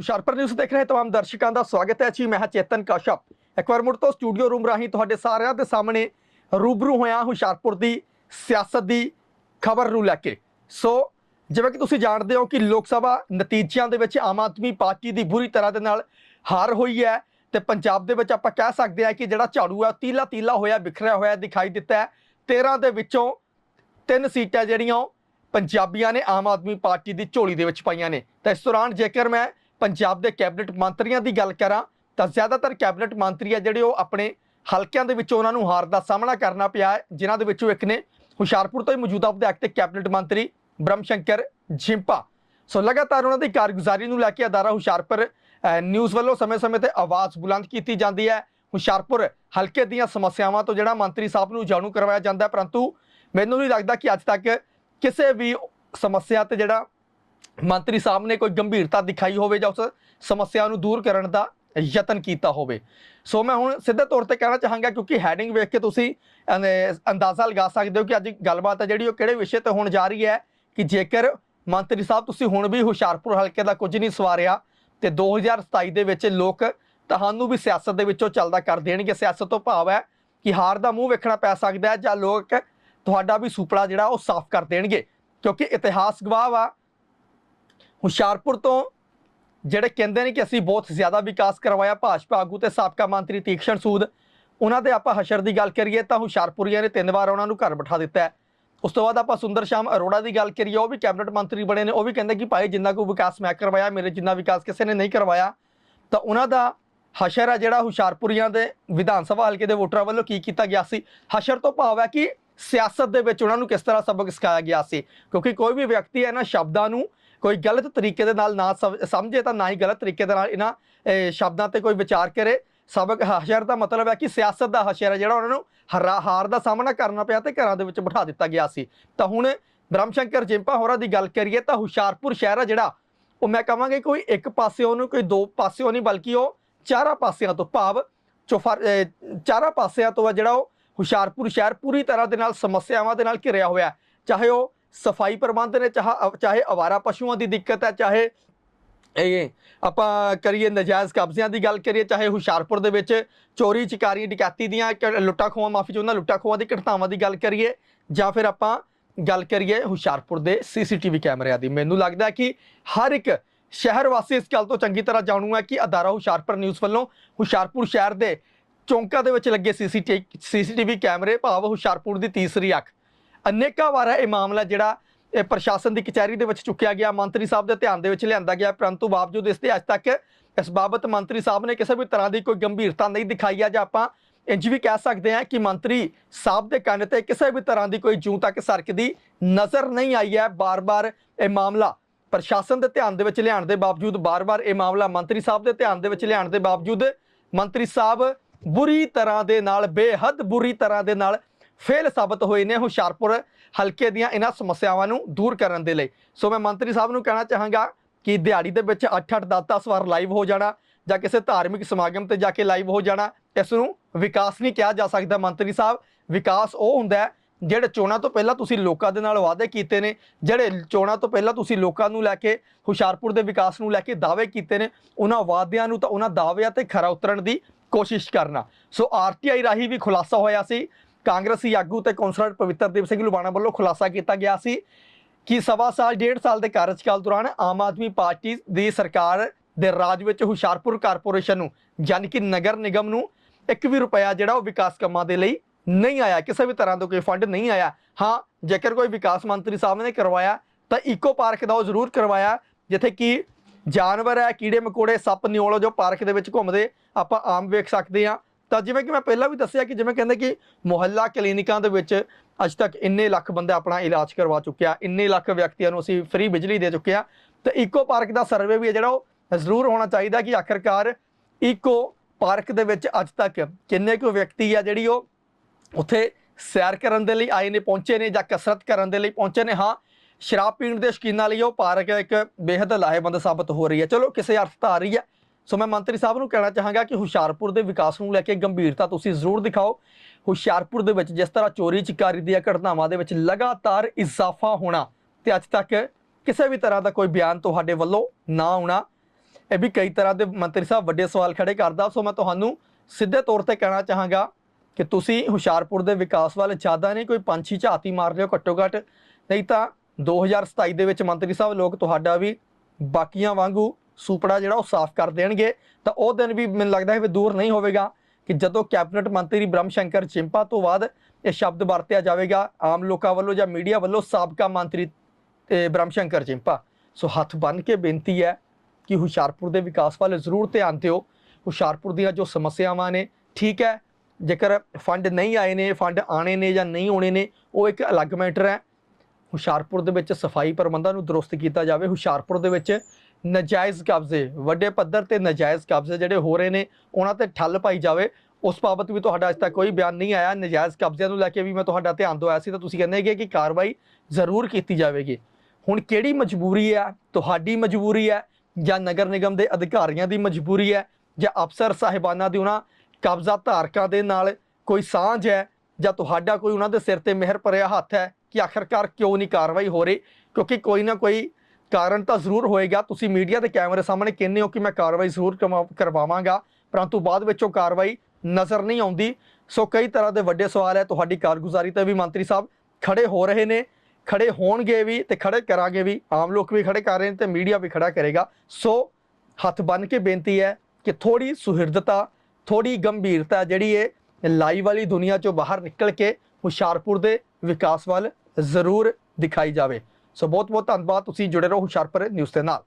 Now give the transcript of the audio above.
Hoshiarpur news ਦੇਖ ਰਹੇ ਤਮਾਮ ਦਰਸ਼ਕਾਂ ਦਾ ਸਵਾਗਤ ਹੈ ਜੀ। ਮੈਂ ਹਾਂ ਚੇਤਨ ਕਾਸ਼ਪ। ਇੱਕ ਵਾਰ ਮੁੜ ਤੋਂ ਸਟੂਡੀਓ ਰੂਮ ਰਾਹੀਂ ਤੁਹਾਡੇ ਸਾਰਿਆਂ ਦੇ ਸਾਹਮਣੇ ਰੂਬਰੂ ਹੋਇਆ ਹੁਸ਼ਿਆਰਪੁਰ ਦੀ ਸਿਆਸਤ ਦੀ ਖਬਰ ਨੂੰ ਲੈ ਕੇ। ਸੋ, ਜਿਵੇਂ ਕਿ ਤੁਸੀਂ ਜਾਣਦੇ ਹੋ ਕਿ ਲੋਕ ਸਭਾ ਨਤੀਜਿਆਂ ਦੇ ਵਿੱਚ ਆਮ ਆਦਮੀ ਪਾਰਟੀ ਦੀ ਬੁਰੀ ਤਰ੍ਹਾਂ ਦੇ ਨਾਲ ਹਾਰ ਹੋਈ ਹੈ ਤੇ ਪੰਜਾਬ ਦੇ ਵਿੱਚ ਆਪਾਂ ਕਹਿ ਸਕਦੇ ਹਾਂ ਕਿ ਜਿਹੜਾ ਝਾੜੂ ਹੈ ਤੀਲਾ ਤੀਲਾ ਹੋਇਆ ਵਿਖਰਿਆ ਹੋਇਆ ਦਿਖਾਈ ਦਿੱਤਾ ਹੈ। 13 ਦੇ ਵਿੱਚੋਂ ਤਿੰਨ ਸੀਟਾਂ ਜਿਹੜੀਆਂ ਪੰਜਾਬੀਆਂ ਨੇ ਆਮ ਆਦਮੀ ਪਾਰਟੀ ਦੀ ਝੋਲੀ ਦੇ ਵਿੱਚ ਪਾਈਆਂ ਨੇ। ਤਾਂ ਇਸ ਦੌਰਾਨ ਜੇਕਰ ਮੈਂ ਪੰਜਾਬ ਦੇ ਕੈਬਨਿਟ ਮੰਤਰੀਆਂ ਦੀ ਗੱਲ ਕਰਾਂ ਤਾਂ ਜ਼ਿਆਦਾਤਰ ਕੈਬਨਿਟ ਮੰਤਰੀ ਆ ਜਿਹੜੇ ਉਹ ਆਪਣੇ ਹਲਕਿਆਂ ਦੇ ਵਿੱਚੋਂ ਉਹਨਾਂ ਨੂੰ ਹਾਰ ਦਾ ਸਾਹਮਣਾ ਕਰਨਾ ਪਿਆ ਜਿਨ੍ਹਾਂ ਦੇ ਵਿੱਚੋਂ ਇੱਕ ਨੇ ਹੁਸ਼ਿਆਰਪੁਰ ਤੋਂ ਹੀ ਮੌਜੂਦਾ ਵਿਧਾਇਕ ਤੇ ਕੈਬਨਿਟ ਮੰਤਰੀ ਬ੍ਰਹਮ ਸ਼ੰਕਰ ਜਿੰਪਾ ਸੋ ਲਗਾਤਾਰ ਉਹਨਾਂ ਦੀ ਕਾਰਗੁਜ਼ਾਰੀ ਨੂੰ ਲੈ ਕੇ ਅਦਾਰਾ ਹੁਸ਼ਿਆਰਪੁਰ ਨਿਊਜ਼ ਵੱਲੋਂ ਸਮੇਂ-ਸਮੇਂ ਤੇ ਆਵਾਜ਼ ਬੁਲੰਦ ਕੀਤੀ ਜਾਂਦੀ ਹੈ। ਹੁਸ਼ਿਆਰਪੁਰ ਹਲਕੇ ਦੀਆਂ ਸਮੱਸਿਆਵਾਂ ਤੋਂ ਜਿਹੜਾ ਮੰਤਰੀ ਸਾਹਿਬ ਨੂੰ ਜਾਣੂ ਕਰਵਾਇਆ ਜਾਂਦਾ ਹੈ, ਪਰੰਤੂ ਮੈਨੂੰ ਨਹੀਂ ਲੱਗਦਾ ਕਿ ਅੱਜ ਤੱਕ ਕਿਸੇ ਵੀ ਸਮੱਸਿਆ ਤੇ ਜਿਹੜਾ ਮੰਤਰੀ ਸਾਹਿਬ ਨੇ ਕੋਈ ਗੰਭੀਰਤਾ ਦਿਖਾਈ ਹੋਵੇ ਜਾਂ ਉਸ ਸਮੱਸਿਆ ਨੂੰ ਦੂਰ ਕਰਨ ਦਾ ਯਤਨ ਕੀਤਾ ਹੋਵੇ। ਸੋ ਮੈਂ ਹੁਣ ਸਿੱਧੇ ਤੌਰ ਤੇ ਕਹਿਣਾ ਚਾਹਾਂਗਾ ਕਿਉਂਕਿ ਹੈਡਿੰਗ ਵੇਖ ਕੇ ਤੁਸੀਂ ਅੰਦਾਜ਼ਾ ਲਗਾ ਸਕਦੇ ਹੋ ਕਿ ਅੱਜ ਗੱਲਬਾਤ ਹੈ ਜਿਹੜੀ ਉਹ ਕਿਹੜੇ ਵਿਸ਼ੇ ਤੇ ਹੋਣ ਜਾ ਰਹੀ ਹੈ ਕਿ ਜੇਕਰ ਮੰਤਰੀ ਸਾਹਿਬ ਤੁਸੀਂ ਹੁਣ ਵੀ ਹੁਸ਼ਿਆਰਪੁਰ ਹਲਕੇ ਦਾ ਕੁਝ ਨਹੀਂ ਸਵਾਰਿਆ ਤੇ 2027 ਦੇ ਵਿੱਚ ਲੋਕ ਤੁਹਾਨੂੰ ਵੀ ਸਿਆਸਤ ਦੇ ਵਿੱਚੋਂ ਚੱਲਦਾ ਕਰ ਦੇਣਗੇ। ਸਿਆਸਤ ਤੋਂ ਭਾਵ ਹੈ ਕਿ ਹਾਰ ਦਾ ਮੂੰਹ ਵੇਖਣਾ ਪੈ ਸਕਦਾ ਹੈ ਜਾਂ ਲੋਕ ਤੁਹਾਡਾ ਵੀ ਸੁਪੜਾ ਜਿਹੜਾ ਉਹ ਸਾਫ਼ ਕਰ ਦੇਣਗੇ। ਕਿਉਂਕਿ ਇਤਿਹਾਸ ਗਵਾਹ ਆ ਹੁਸ਼ਿਆਰਪੁਰ ਤੋਂ, ਜਿਹੜੇ ਕਹਿੰਦੇ ਨੇ ਕਿ ਅਸੀਂ ਬਹੁਤ ਜ਼ਿਆਦਾ ਵਿਕਾਸ ਕਰਵਾਇਆ ਭਾਜਪਾ ਆਗੂ ਤੇ ਸਾਬਕਾ ਮੰਤਰੀ ਤੀਕਸ਼ਣ ਸੂਦ, ਉਹਨਾਂ ਦੇ ਆਪਾਂ ਹਸ਼ਰ ਦੀ ਗੱਲ ਕਰੀਏ ਤਾਂ ਹੁਸ਼ਿਆਰਪੁਰੀਆਂ ਨੇ ਤਿੰਨ ਵਾਰ ਉਹਨਾਂ ਨੂੰ ਘਰ ਬਿਠਾ ਦਿੱਤਾ ਹੈ। ਉਸ ਤੋਂ ਬਾਅਦ ਆਪਾਂ ਸੁੰਦਰ ਸ਼ਾਮ ਅਰੋੜਾ ਦੀ ਗੱਲ ਕਰੀਏ, ਉਹ ਵੀ ਕੈਬਨਿਟ ਮੰਤਰੀ ਬਣੇ ਨੇ, ਉਹ ਵੀ ਕਹਿੰਦੇ ਕਿ ਭਾਈ ਜਿੰਨਾ ਕੋ ਵਿਕਾਸ ਮੈਂ ਕਰਵਾਇਆ, ਮੇਰੇ ਜਿੰਨਾ ਵਿਕਾਸ ਕਿਸੇ ਨੇ ਨਹੀਂ ਕਰਵਾਇਆ। ਤਾਂ ਉਹਨਾਂ ਦਾ ਹਸ਼ਰ ਹੈ ਜਿਹੜਾ ਹੁਸ਼ਿਆਰਪੁਰੀਆਂ ਦੇ ਵਿਧਾਨ ਸਭਾ ਹਲਕੇ ਦੇ ਵੋਟਰਾਂ ਵੱਲੋਂ ਕੀ ਕੀਤਾ ਗਿਆ ਸੀ? ਹਸ਼ਰ ਤੋਂ ਭਾਵ ਹੈ ਕਿ ਸਿਆਸਤ ਦੇ ਵਿੱਚ ਉਹਨਾਂ ਨੂੰ ਕਿਸ ਤਰ੍ਹਾਂ ਸਬਕ ਸਿਖਾਇਆ ਗਿਆ ਸੀ? ਕਿਉਂਕਿ ਕੋਈ ਵੀ ਵਿਅਕਤੀ ਇਹਨਾਂ ਸ਼ਬਦਾਂ ਨੂੰ ਕੋਈ ਗਲਤ ਤਰੀਕੇ ਦੇ ਨਾਲ ਨਾ ਸਮਝੇ ਤਾਂ ਨਾ ਹੀ ਗਲਤ ਤਰੀਕੇ ਦੇ ਨਾਲ ਇਹਨਾਂ ਸ਼ਬਦਾਂ ਤੇ ਕੋਈ ਵਿਚਾਰ ਕਰੇ। ਸਬਕ ਹਸ਼ਰ ਦਾ ਮਤਲਬ ਹੈ ਕਿ ਸਿਆਸਤ ਦਾ ਹਸ਼ਰ ਹੈ, ਜਿਹੜਾ ਉਹਨਾਂ ਨੂੰ ਹਰਾ- ਹਾਰ ਦਾ ਸਾਹਮਣਾ ਕਰਨਾ ਪਿਆ ਤੇ ਘਰਾਂ ਦੇ ਵਿੱਚ ਬਿਠਾ ਦਿੱਤਾ ਗਿਆ ਸੀ। ਤਾਂ ਹੁਣ ਬ੍ਰਹਮ ਸ਼ੰਕਰ ਜਿੰਪਾ ਹੋਰਾਂ ਦੀ ਗੱਲ ਕਰੀਏ ਤਾਂ ਹੁਸ਼ਿਆਰਪੁਰ ਸ਼ਹਿਰ ਹੈ ਜਿਹੜਾ, ਉਹ ਮੈਂ ਕਹਾਂਗੇ ਕੋਈ ਇੱਕ ਪਾਸਿਓਂ ਨੂੰ ਕੋਈ ਦੋ ਪਾਸਿਓਂ ਨਹੀਂ, ਬਲਕਿ ਉਹ ਚਾਰਾਂ ਪਾਸਿਆਂ ਤੋਂ ਭਾਵ ਚੋਫਰ ਚਾਰਾਂ ਪਾਸਿਆਂ ਤੋਂ ਆ ਜਿਹੜਾ ਉਹ ਹੁਸ਼ਿਆਰਪੁਰ ਸ਼ਹਿਰ ਪੂਰੀ ਤਰ੍ਹਾਂ ਦੇ ਨਾਲ ਸਮੱਸਿਆਵਾਂ ਦੇ ਨਾਲ ਘਿਰਿਆ ਹੋਇਆ ਚਾਹੇ ਉਹ ਸਫ਼ਾਈ ਪ੍ਰਬੰਧ ਨੇ, ਚਾਹ ਚਾਹੇ ਅਵਾਰਾ ਪਸ਼ੂਆਂ ਦੀ ਦਿੱਕਤ ਹੈ, ਚਾਹੇ ਇਹ ਆਪਾਂ ਕਰੀਏ ਨਜਾਇਜ਼ ਕਬਜ਼ਿਆਂ ਦੀ ਗੱਲ ਕਰੀਏ, ਚਾਹੇ ਹੁਸ਼ਿਆਰਪੁਰ ਦੇ ਵਿੱਚ ਚੋਰੀ, ਚਕਾਰੀ, ਡਕੈਤੀ ਦੀਆਂ ਕ- ਲੁੱਟਾਂ ਖੋਹਾਂ, ਮਾਫੀ ਚਾਹੁੰਦਾ, ਲੁੱਟਾਂ ਖੋਹਾਂ ਦੀ ਘਟਨਾਵਾਂ ਦੀ ਗੱਲ ਕਰੀਏ ਜਾਂ ਫਿਰ ਆਪਾਂ ਗੱਲ ਕਰੀਏ ਹੁਸ਼ਿਆਰਪੁਰ ਦੇ ਸੀਸੀਟੀਵੀ ਕੈਮਰਿਆਂ ਦੀ। ਮੈਨੂੰ ਲੱਗਦਾ ਕਿ ਹਰ ਇੱਕ ਸ਼ਹਿਰ ਵਾਸੀ ਇਸ ਗੱਲ ਤੋਂ ਚੰਗੀ ਤਰ੍ਹਾਂ ਜਾਣੂ ਹੈ ਕਿ ਅਦਾਰਾ ਹੁਸ਼ਿਆਰਪੁਰ ਨਿਊਜ਼ ਵੱਲੋਂ ਹੁਸ਼ਿਆਰਪੁਰ ਸ਼ਹਿਰ ਦੇ ਚੌਂਕਾਂ ਦੇ ਵਿੱਚ ਲੱਗੇ ਸੀਸੀਟੀਵੀ ਕੈਮਰੇ, ਭਾਵ ਹੁਸ਼ਿਆਰਪੁਰ ਦੀ ਤੀਸਰੀ ਅੱਖ। ਅਨੇਕਾਂ ਵਾਰ ਇਹ ਮਾਮਲਾ ਜਿਹੜਾ, ਇਹ ਪ੍ਰਸ਼ਾਸਨ ਦੀ ਕਚਹਿਰੀ ਦੇ ਵਿੱਚ ਚੁੱਕਿਆ ਗਿਆ। ਮੰਤਰੀ ਸਾਹਿਬ ਦੇ ਧਿਆਨ ਦੇ ਵਿੱਚ ਲਿਆਂਦਾ ਗਿਆ, ਪਰੰਤੂ ਬਾਵਜੂਦ ਇਸ 'ਤੇ ਅੱਜ ਤੱਕ ਇਸ ਬਾਬਤ ਮੰਤਰੀ ਸਾਹਿਬ ਨੇ ਕਿਸੇ ਵੀ ਤਰ੍ਹਾਂ ਦੀ ਕੋਈ ਗੰਭੀਰਤਾ ਨਹੀਂ ਦਿਖਾਈ ਹੈ, ਜਾਂ ਆਪਾਂ ਇੰਜ ਵੀ ਕਹਿ ਸਕਦੇ ਹਾਂ ਕਿ ਮੰਤਰੀ ਸਾਹਿਬ ਦੇ ਕੰਨ ਤੇ ਕਿਸੇ ਵੀ ਤਰ੍ਹਾਂ ਦੀ ਕੋਈ ਜੂੰ ਤੱਕ ਸਰਕਦੀ ਨਜ਼ਰ ਨਹੀਂ ਆਈ ਹੈ। ਬਾਰ-ਬਾਰ ਇਹ ਮਾਮਲਾ ਪ੍ਰਸ਼ਾਸਨ ਦੇ ਧਿਆਨ ਦੇ ਵਿੱਚ ਲਿਆਉਣ ਦੇ ਬਾਵਜੂਦ, ਬਾਰ-ਬਾਰ ਇਹ ਮਾਮਲਾ ਮੰਤਰੀ ਸਾਹਿਬ ਦੇ ਧਿਆਨ ਦੇ ਵਿੱਚ ਲਿਆਉਣ ਦੇ ਬਾਵਜੂਦ ਮੰਤਰੀ ਸਾਹਿਬ ਬੁਰੀ ਤਰ੍ਹਾਂ ਦੇ ਨਾਲ, ਬੇਹੱਦ ਬੁਰੀ ਤਰ੍ਹਾਂ ਦੇ ਨਾਲ ਫੇਲ ਸਾਬਤ ਹੋਏ ਨੇ ਹੁਸ਼ਿਆਰਪੁਰ ਹਲਕੇ ਦੀਆਂ ਇਹਨਾਂ ਸਮੱਸਿਆਵਾਂ ਨੂੰ ਦੂਰ ਕਰਨ ਦੇ ਲਈ। ਸੋ ਮੈਂ ਮੰਤਰੀ ਸਾਹਿਬ ਨੂੰ ਕਹਿਣਾ ਚਾਹਾਂਗਾ ਕਿ ਦਿਹਾੜੀ ਦੇ ਵਿੱਚ 8-8 10-10 ਵਾਰ ਲਾਈਵ ਹੋ ਜਾਣਾ ਜਾਂ ਕਿਸੇ ਧਾਰਮਿਕ ਸਮਾਗਮ ਤੇ ਜਾ ਕੇ ਲਾਈਵ ਹੋ ਜਾਣਾ, ਇਸ ਨੂੰ ਵਿਕਾਸ ਨਹੀਂ ਕਿਹਾ ਜਾ ਸਕਦਾ ਮੰਤਰੀ ਸਾਹਿਬ। ਵਿਕਾਸ ਉਹ ਹੁੰਦਾ ਹੈ ਜਿਹੜੇ ਚੋਣਾਂ ਤੋਂ ਪਹਿਲਾਂ ਤੁਸੀਂ ਲੋਕਾਂ ਦੇ ਨਾਲ ਵਾਅਦੇ ਕੀਤੇ ਨੇ, ਜਿਹੜੇ ਚੋਣਾਂ ਤੋਂ ਪਹਿਲਾਂ ਤੁਸੀਂ ਲੋਕਾਂ ਨੂੰ ਲੈ ਕੇ ਹੁਸ਼ਿਆਰਪੁਰ ਦੇ ਵਿਕਾਸ ਨੂੰ ਲੈ ਕੇ ਦਾਅਵੇ ਕੀਤੇ ਨੇ, ਉਹਨਾਂ ਵਾਅਦਿਆਂ ਨੂੰ ਤਾਂ ਉਹਨਾਂ ਦਾਅਵਿਆਂ ਤੇ ਖਰਾ ਉਤਰਨ ਦੀ ਕੋਸ਼ਿਸ਼ ਕਰਨਾ। ਸੋ ਆਰਟੀਆਈ ਰਾਹੀਂ ਵੀ ਖੁਲਾਸਾ ਹੋਇਆ ਸੀ ਕਾਂਗਰਸੀ ਆਗੂ ਤੇ ਕੌਂਸਲਰ ਪਵਿੱਤਰਦੀਪ ਸਿੰਘ ਲੁਬਾਣਾ ਵੱਲੋਂ ਖੁਲਾਸਾ ਕੀਤਾ ਗਿਆ ਸੀ ਕਿ ਸਵਾ ਸਾਲ, ਡੇਢ ਸਾਲ ਦੇ ਕਾਰਜਕਾਲ ਦੌਰਾਨ ਆਮ ਆਦਮੀ ਪਾਰਟੀ ਦੀ ਸਰਕਾਰ ਦੇ ਰਾਜ ਵਿੱਚ ਹੁਸ਼ਿਆਰਪੁਰ ਕਾਰਪੋਰੇਸ਼ਨ ਨੂੰ ਯਾਨੀ ਕਿ ਨਗਰ ਨਿਗਮ ਨੂੰ ਇੱਕ ਵੀ ਰੁਪਇਆ ਜਿਹੜਾ ਉਹ ਵਿਕਾਸ ਕੰਮਾਂ ਦੇ ਲਈ ਨਹੀਂ ਆਇਆ, ਕਿਸੇ ਵੀ ਤਰ੍ਹਾਂ ਦਾ ਕੋਈ ਫੰਡ ਨਹੀਂ ਆਇਆ। ਹਾਂ, ਜੇਕਰ ਕੋਈ ਵਿਕਾਸ ਮੰਤਰੀ ਸਾਹਿਬ ਨੇ ਕਰਵਾਇਆ, ਤਾਂ ਇਕੋ ਪਾਰਕ ਦਾ ਉਹ ਜ਼ਰੂਰ ਕਰਵਾਇਆ, ਜਿੱਥੇ ਕਿ ਜਾਨਵਰ ਹੈ, ਕੀੜੇ ਮਕੋੜੇ, ਸੱਪ, ਨਿਓਲ ਜੋ ਪਾਰਕ ਦੇ ਵਿੱਚ ਘੁੰਮਦੇ ਆਪਾਂ ਆਮ ਵੇਖ ਸਕਦੇ ਹਾਂ। ਤਾਂ ਜਿਵੇਂ ਕਿ ਮੈਂ ਪਹਿਲਾਂ ਵੀ ਦੱਸਿਆ ਕਿ ਜਿਵੇਂ ਕਹਿੰਦੇ ਕਿ ਮੁਹੱਲਾ ਕਲੀਨਿਕਾਂ ਦੇ ਵਿੱਚ ਅੱਜ ਤੱਕ ਇੰਨੇ ਲੱਖ ਬੰਦੇ ਆਪਣਾ ਇਲਾਜ ਕਰਵਾ ਚੁੱਕਿਆ, ਇੰਨੇ ਲੱਖ ਵਿਅਕਤੀਆਂ ਨੂੰ ਅਸੀਂ ਫ੍ਰੀ ਬਿਜਲੀ ਦੇ ਚੁੱਕੇ ਆ ਤੇ ਇਕੋ ਪਾਰਕ ਦਾ ਸਰਵੇ ਵੀ ਹੈ ਜਿਹੜਾ ਉਹ ਜ਼ਰੂਰ ਹੋਣਾ ਚਾਹੀਦਾ ਕਿ ਆਖਰਕਾਰ ਇਕੋ ਪਾਰਕ ਦੇ ਵਿੱਚ ਅੱਜ ਤੱਕ ਕਿੰਨੇ ਕੁ ਵਿਅਕਤੀ ਆ ਜਿਹੜੀ ਉਹ ਉੱਥੇ ਸੈਰ ਕਰਨ ਦੇ ਲਈ ਆਏ ਨੇ, ਪਹੁੰਚੇ ਨੇ ਜਾਂ ਕਸਰਤ ਕਰਨ ਦੇ ਲਈ ਪਹੁੰਚੇ ਨੇ। ਹਾਂ, ਸ਼ਰਾਬ ਪੀਣ ਦੇ ਸ਼ੌਕੀਨਾਂ ਲਈ ਉਹ ਪਾਰਕ ਇੱਕ ਬੇਹੱਦ ਲਾਹੇਵੰਦ ਸਾਬਤ ਹੋ ਰਹੀ ਹੈ। ਚਲੋ, ਕਿਸੇ ਅਰਥ ਤਾਂ ਆ ਰਹੀ ਹੈ। ਸੋ ਮੈਂ ਮੰਤਰੀ ਸਾਹਿਬ ਨੂੰ ਕਹਿਣਾ ਚਾਹਾਂਗਾ ਕਿ ਹੁਸ਼ਿਆਰਪੁਰ ਦੇ ਵਿਕਾਸ ਨੂੰ ਲੈ ਕੇ ਗੰਭੀਰਤਾ ਤੁਸੀਂ ਜ਼ਰੂਰ ਦਿਖਾਓ। ਹੁਸ਼ਿਆਰਪੁਰ ਦੇ ਵਿੱਚ ਜਿਸ ਤਰ੍ਹਾਂ ਚੋਰੀ ਚਕਾਰੀ ਦੀਆਂ ਘਟਨਾਵਾਂ ਦੇ ਵਿੱਚ ਲਗਾਤਾਰ ਇਜ਼ਾਫਾ ਹੋਣਾ ਤੇ ਅੱਜ ਤੱਕ ਕਿਸੇ ਵੀ ਤਰ੍ਹਾਂ ਦਾ ਕੋਈ ਬਿਆਨ ਤੁਹਾਡੇ ਵੱਲੋਂ ਨਾ ਆਉਣਾ, ਇਹ ਵੀ ਕਈ ਤਰ੍ਹਾਂ ਦੇ ਮੰਤਰੀ ਸਾਹਿਬ ਵੱਡੇ ਸਵਾਲ ਖੜੇ ਕਰਦਾ। ਸੋ ਮੈਂ ਤੁਹਾਨੂੰ ਸਿੱਧੇ ਤੌਰ ਤੇ ਕਹਿਣਾ ਚਾਹਾਂਗਾ ਕਿ ਤੁਸੀਂ ਹੁਸ਼ਿਆਰਪੁਰ ਦੇ ਵਿਕਾਸ ਵੱਲ ਜ਼ਿਆਦਾ ਨਹੀਂ, ਕੋਈ ਪੰਛੀ ਝਾਤੀ ਮਾਰ ਲਿਓ ਘੱਟੋ ਘੱਟ। ਨਹੀਂ ਤਾਂ 2027 ਦੇ ਵਿੱਚ ਮੰਤਰੀ ਸਾਹਿਬ ਲੋਕ ਤੁਹਾਡਾ ਵੀ ਬਾਕੀਆਂ ਵਾਂਗੂ ਸੂਪੜਾ ਜਿਹੜਾ ਉਹ ਸਾਫ਼ ਕਰ ਦੇਣਗੇ, ਤਾਂ ਉਹ ਦਿਨ ਵੀ ਮੈਨੂੰ ਲੱਗਦਾ ਹੈ ਵੀ ਦੂਰ ਨਹੀਂ ਹੋਵੇਗਾ ਕਿ ਜਦੋਂ ਕੈਬਨਿਟ ਮੰਤਰੀ ਬ੍ਰਹਮ ਸ਼ੰਕਰ ਚਿੰਪਾ ਤੋਂ ਬਾਅਦ ਇਹ ਸ਼ਬਦ ਵਰਤਿਆ ਜਾਵੇਗਾ, ਆਮ ਲੋਕਾਂ ਵੱਲੋਂ ਜਾਂ ਮੀਡੀਆ ਵੱਲੋਂ ਸਾਬਕਾ ਮੰਤਰੀ ਤੇ ਬ੍ਰਹਮ ਸ਼ੰਕਰ ਚਿੰਪਾ। ਸੋ ਹੱਥ ਬੰਨ ਕੇ ਬੇਨਤੀ ਹੈ ਕਿ ਹੁਸ਼ਿਆਰਪੁਰ ਦੇ ਵਿਕਾਸ ਵੱਲ ਜ਼ਰੂਰ ਧਿਆਨ ਦਿਓ। ਹੁਸ਼ਿਆਰਪੁਰ ਦੀਆਂ ਜੋ ਸਮੱਸਿਆਵਾਂ ਨੇ, ਠੀਕ ਹੈ, ਜੇਕਰ ਫੰਡ ਨਹੀਂ ਆਏ ਨੇ, ਫੰਡ ਆਣੇ ਨੇ ਜਾਂ ਨਹੀਂ ਆਉਣੇ ਨੇ, ਉਹ ਇੱਕ ਅਲੱਗ ਮੈਟਰ ਹੈ। ਹੁਸ਼ਿਆਰਪੁਰ ਦੇ ਵਿੱਚ ਸਫ਼ਾਈ ਪ੍ਰਬੰਧਾਂ ਨੂੰ ਦਰੁਸਤ ਕੀਤਾ ਜਾਵੇ। ਹੁਸ਼ਿਆਰਪੁਰ ਦੇ ਵਿੱਚ ਨਜਾਇਜ਼ ਕਬਜ਼ੇ, ਵੱਡੇ ਪੱਧਰ ਤੇ ਨਜਾਇਜ਼ ਕਬਜ਼ੇ ਜਿਹੜੇ ਹੋ ਰਹੇ ਨੇ, ਉਹਨਾਂ ਤੇ ਠੱਲ ਪਾਈ ਜਾਵੇ। ਉਸ ਬਾਬਤ ਵੀ ਤੁਹਾਡਾ ਅੱਜ ਤੱਕ ਕੋਈ ਬਿਆਨ ਨਹੀਂ ਆਇਆ। ਨਜਾਇਜ਼ ਕਬਜ਼ਿਆਂ ਨੂੰ ਲੈ ਕੇ ਵੀ ਮੈਂ ਤੁਹਾਡਾ ਧਿਆਨ ਦਵਾਇਆ ਸੀ, ਤਾਂ ਤੁਸੀਂ ਕਹਿੰਦੇ ਕਿ ਕਿ ਕਾਰਵਾਈ ਜ਼ਰੂਰ ਕੀਤੀ ਜਾਵੇਗੀ। ਹੁਣ ਕਿਹੜੀ ਮਜਬੂਰੀ ਹੈ? ਤੁਹਾਡੀ ਮਜਬੂਰੀ ਹੈ ਜਾਂ ਨਗਰ ਨਿਗਮ ਦੇ ਅਧਿਕਾਰੀਆਂ ਦੀ ਮਜਬੂਰੀ ਹੈ ਜਾਂ ਅਫਸਰ ਸਾਹਿਬਾਨਾਂ ਦੀ? ਉਹਨਾਂ ਕਬਜ਼ਾ ਧਾਰਕਾਂ ਦੇ ਨਾਲ ਕੋਈ ਸਾਂਝ ਹੈ ਜਾਂ ਤੁਹਾਡਾ ਕੋਈ ਉਹਨਾਂ ਦੇ ਸਿਰ ਤੇ ਮਿਹਰ ਭਰਿਆ ਹੱਥ ਹੈ ਕਿ ਆਖਰਕਾਰ ਕਿਉਂ ਨਹੀਂ ਕਾਰਵਾਈ ਹੋ ਰਹੀ? ਕਿਉਂਕਿ ਕੋਈ ਨਾ ਕੋਈ ਕਾਰਨ ਤਾਂ ਜ਼ਰੂਰ ਹੋਏਗਾ। ਤੁਸੀਂ ਮੀਡੀਆ ਦੇ ਕੈਮਰੇ ਸਾਹਮਣੇ ਕਹਿੰਦੇ ਹੋ ਕਿ ਮੈਂ ਕਾਰਵਾਈ ਜ਼ਰੂਰ ਕਰਵਾ- ਕਰਵਾਵਾਂਗਾ, ਪਰੰਤੂ ਬਾਅਦ ਵਿੱਚ ਉਹ ਕਾਰਵਾਈ ਨਜ਼ਰ ਨਹੀਂ ਆਉਂਦੀ। ਸੋ ਕਈ ਤਰ੍ਹਾਂ ਦੇ ਵੱਡੇ ਸਵਾਲ ਹੈ। ਤੁਹਾਡੀ ਕਾਰਗੁਜ਼ਾਰੀ ਤੇ ਵੀ ਮੰਤਰੀ ਸਾਹਿਬ ਖੜੇ ਹੋ ਰਹੇ ਨੇ, ਖੜੇ ਹੋਣਗੇ ਵੀ ਤੇ ਖੜੇ ਕਰਾਂਗੇ ਵੀ। ਆਮ ਲੋਕ ਵੀ ਖੜੇ ਕਰ ਰਹੇ ਨੇ ਤੇ ਮੀਡੀਆ ਵੀ ਖੜਾ ਕਰੇਗਾ। ਸੋ ਹੱਥ ਬੰਨ ਕੇ ਬੇਨਤੀ ਹੈ ਕਿ ਥੋੜੀ ਸੁਹਿਰਦਤਾ ਥੋੜੀ ਗੰਭੀਰਤਾ ਜਿਹੜੀ ਹੈ ਲਾਈਵ ਵਾਲੀ ਦੁਨੀਆ ਚੋਂ ਬਾਹਰ ਨਿਕਲ ਕੇ ਹੁਸ਼ਿਆਰਪੁਰ ਦੇ ਵਿਕਾਸ ਵੱਲ ਜ਼ਰੂਰ ਦਿਖਾਈ ਜਾਵੇ। ਸੋ ਬਹੁਤ ਬਹੁਤ ਧੰਨਵਾਦ ਤੁਸੀਂ ਜੁੜੇ ਰਹੋ ਹੁਸ਼ਿਆਰਪੁਰ ਨਿਊਜ਼ ਦੇ ਨਾਲ।